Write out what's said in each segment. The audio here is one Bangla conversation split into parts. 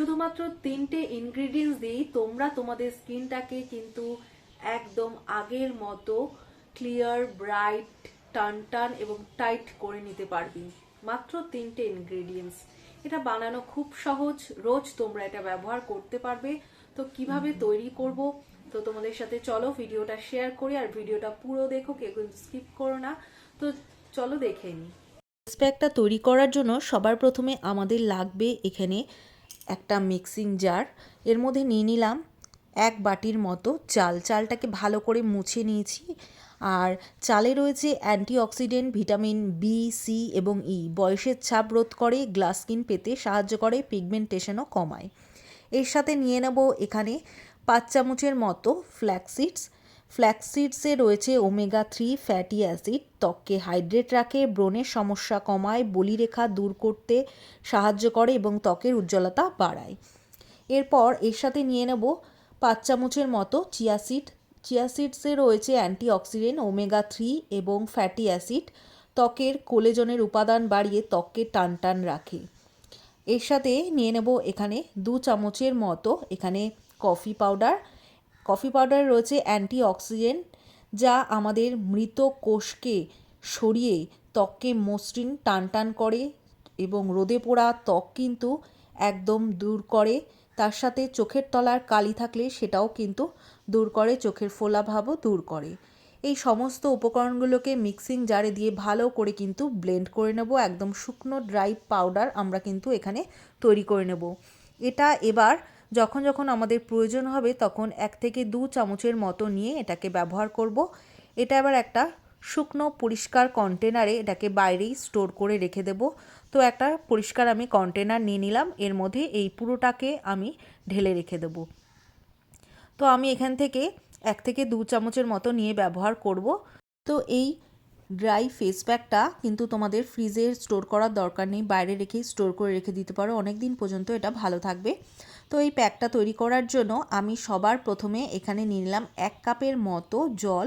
শুধুমাত্র তিনটে ইনগ্রিডিয়েন্টস দিয়েই তোমরা তোমাদের স্কিনটাকে কিন্তু একদম আগের মতো ক্লিয়ার ব্রাইট টান টান এবং টাইট করে নিতে পারবি। মাত্র তিনটে ইনগ্রিডিয়েন্টস এটা বানানো খুব সহজ। রোজ তোমরা এটা ব্যবহার করতে পারবে। তো কীভাবে তৈরি করব? তো তোমাদের সাথে চলো ভিডিওটা শেয়ার করি আর ভিডিওটা পুরো দেখো কেউ স্কিপ করো না। তো চলো দেখে নিই প্যাকটা তৈরি করার জন্য সবার প্রথমে আমাদের লাগবে এখানে একটা মিক্সিং জার। এর মধ্যে নিয়ে নিলাম এক বাটির মতো চাল। চালটাকে ভালো করে মুছে নিয়েছি। আর চালে রয়েছে অ্যান্টিঅক্সিডেন্ট, ভিটামিন বি সি এবং ই বয়সের ছাপ রোধ করে, গ্লাস স্কিন পেতে সাহায্য করে, পিগমেন্টেশনও কমায়। এর সাথে নিয়ে নেব এখানে পাঁচ চামচের মতো ফ্ল্যাক্সিডস ফ্ল্যাক্সিডসে রয়েছে ওমেগা থ্রি ফ্যাটি অ্যাসিড। ত্বককে হাইড্রেট রাখে, ব্রণের সমস্যা কমায়, বলিরেখা দূর করতে সাহায্য করে এবং ত্বকের উজ্জ্বলতা বাড়ায়। এরপর এর সাথে নিয়ে নেব পাঁচ চামচের মতো চিয়াসিড চিয়াসিডসে রয়েছে অ্যান্টিঅক্সিডেন্ট ওমেগা থ্রি এবং ফ্যাটি অ্যাসিড। ত্বকের কোলেজনের উপাদান বাড়িয়ে ত্বককে টান টান রাখে। এর সাথে নিয়ে নেব এখানে দু চামচের মতো এখানে কফি পাউডার কফি পাউডারে রয়েছে অ্যান্টি অ্যান্টিঅক্সিডেন্ট, যা আমাদের মৃত কোষকে সরিয়ে ত্বককে মসৃণ টান টান করে এবং রোদে পোড়া ত্বক কিন্তু একদম দূর করে। তার সাথে চোখের তলার কালি থাকলে সেটাও কিন্তু দূর করে, চোখের ফোলাভাবও দূর করে। এই সমস্ত উপকরণগুলোকে মিক্সিং জারে দিয়ে ভালো করে কিন্তু ব্লেন্ড করে নেব। একদম শুকনো ড্রাই পাউডার আমরা কিন্তু এখানে তৈরি করে নেব। এটা এবার যখন যখন আমাদের প্রয়োজন হবে তখন এক থেকে দু চামচের মতো নিয়ে এটাকে ব্যবহার করব। এটা এবার একটা শুকনো পরিষ্কার কন্টেনারে এটাকে বাইরেই স্টোর করে রেখে দেব। তো একটা পরিষ্কার আমি কন্টেনার নিয়ে নিলাম, এর মধ্যে এই পুরোটাকে আমি ঢেলে রেখে দেব। তো আমি এখান থেকে এক থেকে দু চামচের মতো নিয়ে ব্যবহার করব। তো এই ড্রাই ফেস প্যাকটা কিন্তু তোমাদের ফ্রিজে স্টোর করার দরকার নেই, বাইরে রেখেই স্টোর করে রেখে দিতে পারো। অনেক দিন পর্যন্ত এটা ভালো থাকবে। তো এই প্যাকটা তৈরি করার জন্য আমি সবার প্রথমে এখানে নিয়ে নিলাম এক কাপের মতো জল।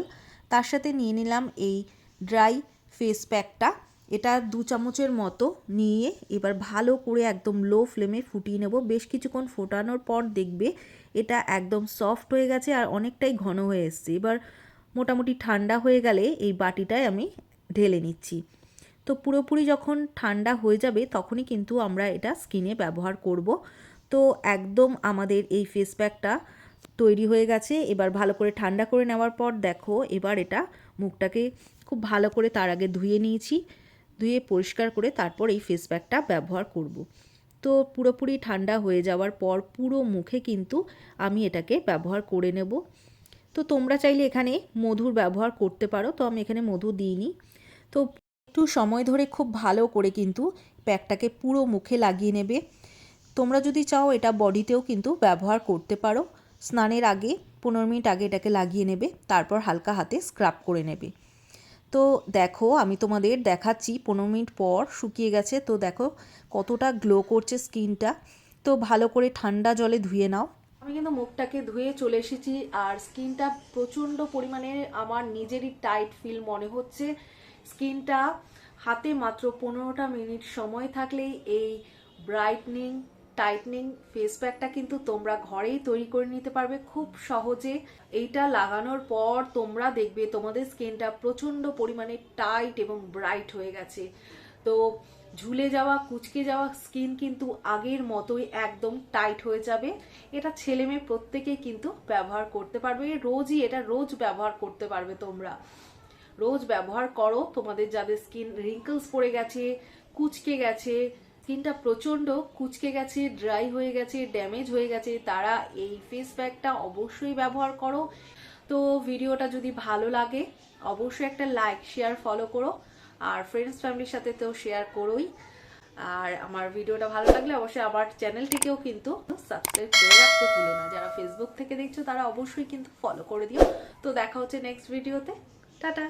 তার সাথে নিয়ে নিলাম এই ড্রাই ফেস প্যাকটা। এটা দু চামচের মতো নিয়ে এবার ভালো করে একদম লো ফ্লেমে ফুটিয়ে নেব। বেশ কিছুক্ষণ ফোটানোর পর দেখবে এটা একদম সফট হয়ে গেছে আর অনেকটাই ঘন হয়ে এসছে। এবার মোটামুটি ঠান্ডা হয়ে গেলে এই বাটিটায় আমি ঢেলে নিচ্ছি। তো পুরোপুরি যখন ঠান্ডা হয়ে যাবে তখনই কিন্তু আমরা এটা স্কিনে ব্যবহার করব। তো একদম আমাদের এই ফেস প্যাকটা তৈরি হয়ে গেছে। এবার ভালো করে ঠান্ডা করে নেওয়ার পর দেখো, এবার এটা মুখটাকে খুব ভালো করে তার আগে ধুয়ে নিয়েছি। ধুয়ে পরিষ্কার করে তারপর এই ফেস প্যাকটা ব্যবহার করব। তো পুরোপুরি ঠান্ডা হয়ে যাওয়ার পর পুরো মুখে কিন্তু আমি এটাকে ব্যবহার করে নেব। তো তোমরা চাইলে এখানে মধুর ব্যবহার করতে পারো, তো আমি এখানে মধু দিইনি। তো একটু সময় ধরে খুব ভালো করে কিন্তু প্যাকটাকে পুরো মুখে লাগিয়ে নেবে। তোমরা যদি চাও এটা বডিতেও কিন্তু ব্যবহার করতে পারো। স্নানের আগে, পনেরো মিনিট আগে এটাকে লাগিয়ে নেবে, তারপর হালকা হাতে স্ক্রাব করে নেবে। তো দেখো, আমি তোমাদের দেখাচ্ছি, পনেরো মিনিট পর শুকিয়ে গেছে। তো দেখো, কতটা গ্লো করছে স্কিনটা। তো ভালো করে ঠান্ডা জলে ধুয়ে নাও। আমি কিন্তু মুখটাকে ধুয়ে চলে এসেছি, আর স্কিনটা প্রচণ্ড পরিমাণে আমার নিজেরই টাইট ফিল মনে হচ্ছে। স্কিনটা হাতে মাত্র পনেরোটা মিনিট সময় থাকলেই এই ব্রাইটনিং টাইটনিং ফেস প্যাকটা কিন্তু তোমরা ঘরেই তৈরি করে নিতে পারবে। খুব সহজে এইটা লাগানোর পর তোমরা দেখবে তোমাদের স্কিনটা প্রচণ্ড পরিমাণে টাইট এবং ব্রাইট হয়ে গেছে। তো ঝুলে যাওয়া, কুচকে যাওয়া স্কিন কিন্তু আগের মতোই একদম টাইট হয়ে যাবে। এটা ছেলে মেয়ে প্রত্যেকেই কিন্তু ব্যবহার করতে পারবে। রোজই এটা রোজ ব্যবহার করতে পারবে তোমরা। রোজ ব্যবহার করো, তোমাদের যাদের স্কিন রিঙ্কলস পড়ে গেছে, কুচকে গেছে স্কিনটা প্রচণ্ড কুচকে গেছে ড্রাই হয়ে গেছে ড্যামেজ হয়ে গেছে। তারা এই ফেস প্যাকটা অবশ্যই ব্যবহার করো। তো ভিডিওটা যদি ভালো লাগে, অবশ্যই একটা লাইক শেয়ার ফলো করো। আর ফ্রেন্ডস ফ্যামিলির সাথে তো শেয়ার করোই। আর আমার ভিডিওটা ভালো লাগলে অবশ্যই আমার চ্যানেলটিকেও কিন্তু সাবস্ক্রাইব করে রাখতে ভুলো না। যারা ফেসবুক থেকে দেখছ, তারা অবশ্যই কিন্তু ফলো করে দিও। তো দেখা হচ্ছে নেক্সট ভিডিওতে টাটা!